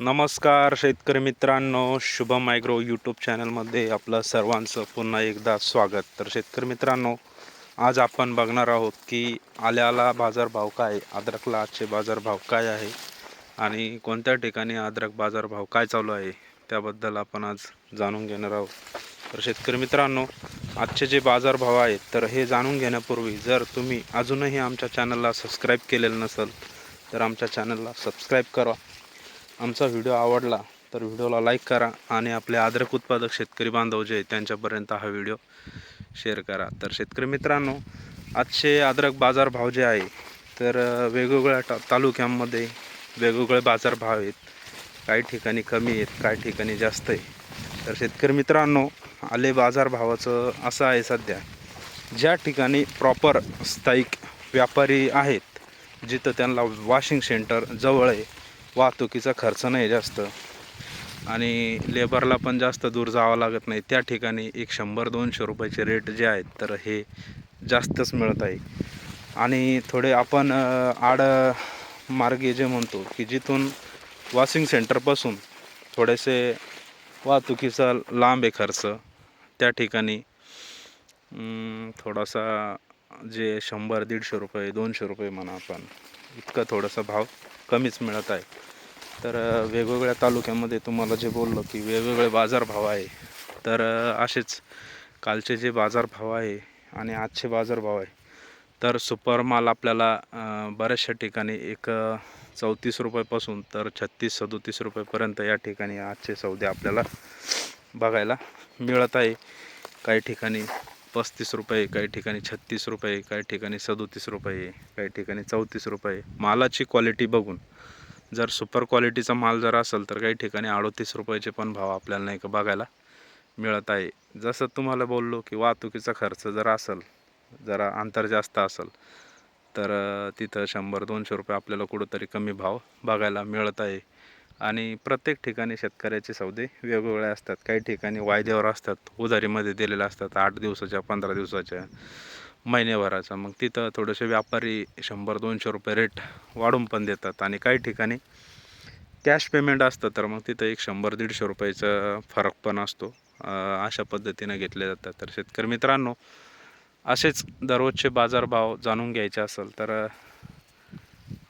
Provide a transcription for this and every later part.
नमस्कार शेतकरी मित्रांनो शुभम मायग्रो यूट्यूब चॅनलमध्ये आपलं सर्वांचं पुन्हा एकदा स्वागत. तर शेतकरी मित्रांनो आज आपण बघणार आहोत की आल्याला बाजारभाव काय अद्रकला आजचे बाजारभाव काय आहे आणि कोणत्या ठिकाणी अद्रक बाजारभाव काय चालू आहे त्याबद्दल आपण आज जाणून घेणार आहोत. तर शेतकरी मित्रांनो आजचे जे बाजारभाव आहेत तर हे जाणून घेण्यापूर्वी जर तुम्ही अजूनही आमच्या चॅनलला सबस्क्राईब केलेलं नसेल तर आमच्या चॅनलला सबस्क्राईब करा. आमचा व्हिडिओ आवडला तर व्हिडिओला लाईक करा आणि आपले अद्रक उत्पादक शेतकरी बांधव जे आहेत त्यांच्यापर्यंत हा व्हिडिओ शेअर करा. तर शेतकरी मित्रांनो आजचे अद्रक बाजारभाव जे आहे तर वेगवेगळ्या टा तालुक्यांमध्ये वेगवेगळे बाजारभाव आहेत. काही ठिकाणी कमी आहेत काही ठिकाणी जास्त आहे. तर शेतकरी मित्रांनो आले बाजारभावाचं असं आहे सध्या. ज्या ठिकाणी प्रॉपर स्थायिक व्यापारी आहेत जिथं त्यांना वॉशिंग सेंटर जवळ आहे वाहतुकीचा खर्च नाही जास्त. आणि लेबरला पण जास्त दूर जावं लागत नाही. त्या ठिकाणी एक शंभर दोनशे रुपयाचे रेट जे आहेत तर हे जास्तच मिळत आहे. आणि थोडे आपण आड मार्गे जे म्हणतो की जिथून वॉशिंग सेंटरपासून थोडेसे वाहतुकीचा लांब आहे खर्च. त्या ठिकाणी थोडासा जे शंभर दीडशे रुपये दोनशे रुपये म्हणा आपण इतकं थोडासा भाव कमीच मिळत आहे. तर वेगवेगळ्या तालुक्यामध्ये तुम्हाला जे बोललो की वेगवेगळे बाजारभाव आहे तर असेच कालचे जे बाजारभाव आहे आणि आजचे बाजारभाव आहे तर सुपर माल आपल्याला बऱ्याचशा ठिकाणी एक चौतीस रुपयापासून तर छत्तीस सदोतीस रुपयेपर्यंत या ठिकाणी आजचे सौदे आपल्याला बघायला मिळत आहे. काही ठिकाणी पस्तीस रुपये काही ठिकाणी छत्तीस रुपये काही ठिकाणी सदोतीस रुपये काही ठिकाणी चौतीस रुपये. मालाची क्वालिटी बघून जर सुपर क्वालिटीचा माल जर असेल तर काही ठिकाणी अडोतीस रुपयाचे पण भाव आपल्याला नाही का बघायला मिळत आहे. जसं तुम्हाला बोललो की वाहतुकीचा खर्च जर असेल जरा अंतर जास्त असेल तर तिथं शंभर दोनशे रुपये आपल्याला कुठंतरी कमी भाव बघायला मिळत आहे. आणि प्रत्येक ठिकाणी शेतकऱ्याचे सौदे वेगवेगळे असतात. काही ठिकाणी वायद्यावर असतात उधारीमध्ये दिलेले असतात आठ दिवसाच्या पंधरा दिवसाच्या. महिन्याभराचा मग तिथं थोडेसे व्यापारी शंभर दोनशे रुपये रेट वाढून पण देतात. आणि काही ठिकाणी कॅश पेमेंट असतं तर मग तिथं एक शंभर दीडशे रुपयाचा फरक पण असतो. अशा पद्धतीनं घेतले जातात. तर शेतकरी मित्रांनो असेच दररोजचे बाजारभाव जाणून घ्यायचे असेल तर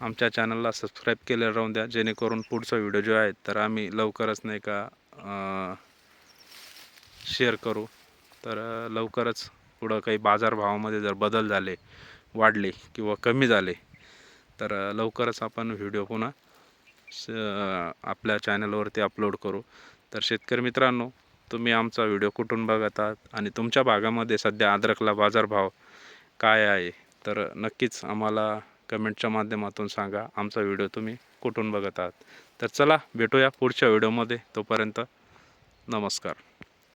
आमच्या चॅनलला सबस्क्राईब केलेलं राहून द्या. जेणेकरून पुढचा व्हिडिओ जो आहे तर आम्ही लवकरच नाही का शेअर करू. तर लवकरच पुढं काही बाजारभावामध्ये जर बदल झाले वाढले किंवा कमी झाले तर लवकरच आपण व्हिडिओ पुन्हा स आपल्या चॅनलवरती अपलोड करू. तर शेतकरी मित्रांनो तुम्ही आमचा व्हिडिओ कुठून बघत आहात आणि तुमच्या भागामध्ये सध्या अद्रकला बाजारभाव काय आहे? तर नक्कीच आम्हाला कमेंटच्या माध्यमातून सांगा आमचा व्हिडिओ तुम्ही कुठून बघत आहात? तर चला भेटूया पुढच्या व्हिडिओमध्ये. तोपर्यंत नमस्कार.